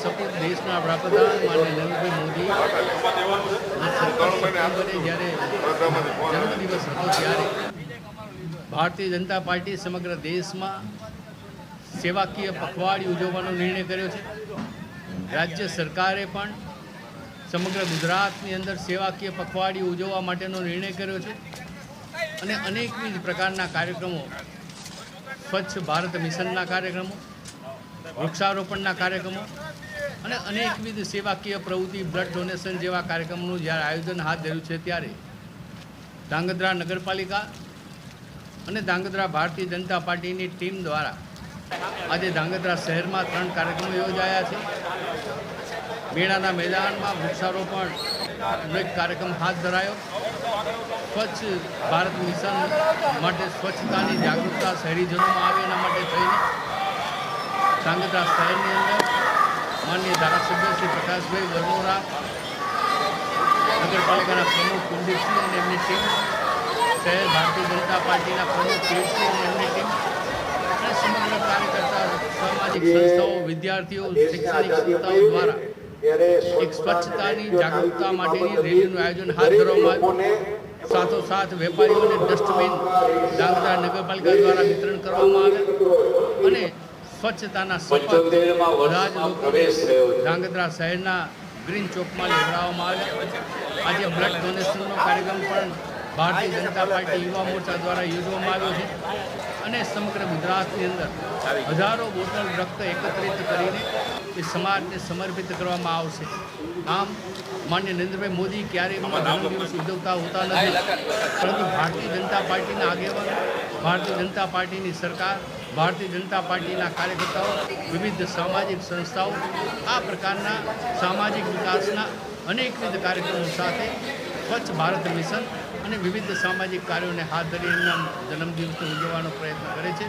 Support દેશના વડાપ્રધાન માન્ય નરેન્દ્રભાઈ મોદી જ્યારે જન્મદિવસ હતો ત્યારે. ભારતીય જનતા પાર્ટી સમગ્ર દેશમાં સેવાકીય પખવાડી ઉજવવાનો નિર્ણય કર્યો છે. રાજ્ય સરકારે પણ સમગ્ર ગુજરાતની અંદર સેવાકીય પખવાડી ઉજવવા માટેનો નિર્ણય કર્યો છે અને અનેકવિધ પ્રકારના કાર્યક્રમો, સ્વચ્છ ભારત મિશનના કાર્યક્રમો વૃક્ષારોપણના કાર્યક્રમો અને અનેકવિધ સેવાકીય પ્રવૃત્તિ બ્લડ ડોનેશન જેવા કાર્યક્રમોનું જ્યારે આયોજન હાથ ધર્યું છે ત્યારે ધાંગધ્રા નગરપાલિકા અને ધાંગધ્રા ભારતીય જનતા પાર્ટીની ટીમ દ્વારા આજે ધાંગધ્રા શહેરમાં ત્રણ કાર્યક્રમો યોજાયા છે. મેળાના મેદાનમાં વૃક્ષારોપણનો એક કાર્યક્રમ હાથ ધરાયો. સ્વચ્છ ભારત મિશન માટે સ્વચ્છતાની જાગૃતતા શહેરીજનોમાં આવે એના માટે થઈને ધાંગધ્રા શહેરની અંદર માન્ય ધારાસભ્ય શ્રી પ્રકાશભાઈ વરમોરા નગરપાલિકાના પ્રમુખ કુલદીપસિંહ અને એમની ટીમ શહેર ભારતીય જનતા પાર્ટીના પ્રમુખ પીરસિંહ અને એમની ટીમ અને સમગ્ર કાર્યકર્તા સામાજિક સંસ્થાઓ વિદ્યાર્થીઓ શૈક્ષણિક સંસ્થાઓ દ્વારા એક સ્વચ્છતાની જાગૃતતા માટેની રેલીનું આયોજન હાથ ધરવામાં આવ્યું. સાથોસાથ વેપારીઓને ડસ્ટબિન ડાંગરા નગરપાલિકા દ્વારા વિતરણ કરવામાં આવે. અને સ્વચ્છતાના શપથ ધાંગધ્રા શહેરના ગ્રીન ચોકમાં લેવડાવવામાં આવ્યો આજે બ્લડ ડોનેશનનો કાર્યક્રમ પણ ભારતીય જનતા પાર્ટી યુવા મોરચા દ્વારા યોજવામાં આવ્યો છે. અને સમગ્ર ગુજરાતની અંદર હજારો બોટલ રક્ત એકત્રિત કરીને એ સમાજને સમર્પિત કરવામાં આવશે. આમ માન્ય નરેન્દ્રભાઈ મોદી ક્યારેય એમનો દિવસ ઉજવતા હોતા નથી. પરંતુ ભારતીય જનતા પાર્ટીના આગેવાન ભારતીય જનતા પાર્ટીની સરકાર ભારતીય જનતા પાર્ટીના કાર્યકર્તાઓ, વિવિધ સામાજિક સંસ્થાઓ આ પ્રકારના સામાજિક વિકાસના અનેકવિધ કાર્યક્રમો સાથે સ્વચ્છ ભારત મિશન અને વિવિધ સામાજિક કાર્યોને હાથ ધરી એમના જન્મદિવસને ઉજવવાનો પ્રયત્ન કરે છે.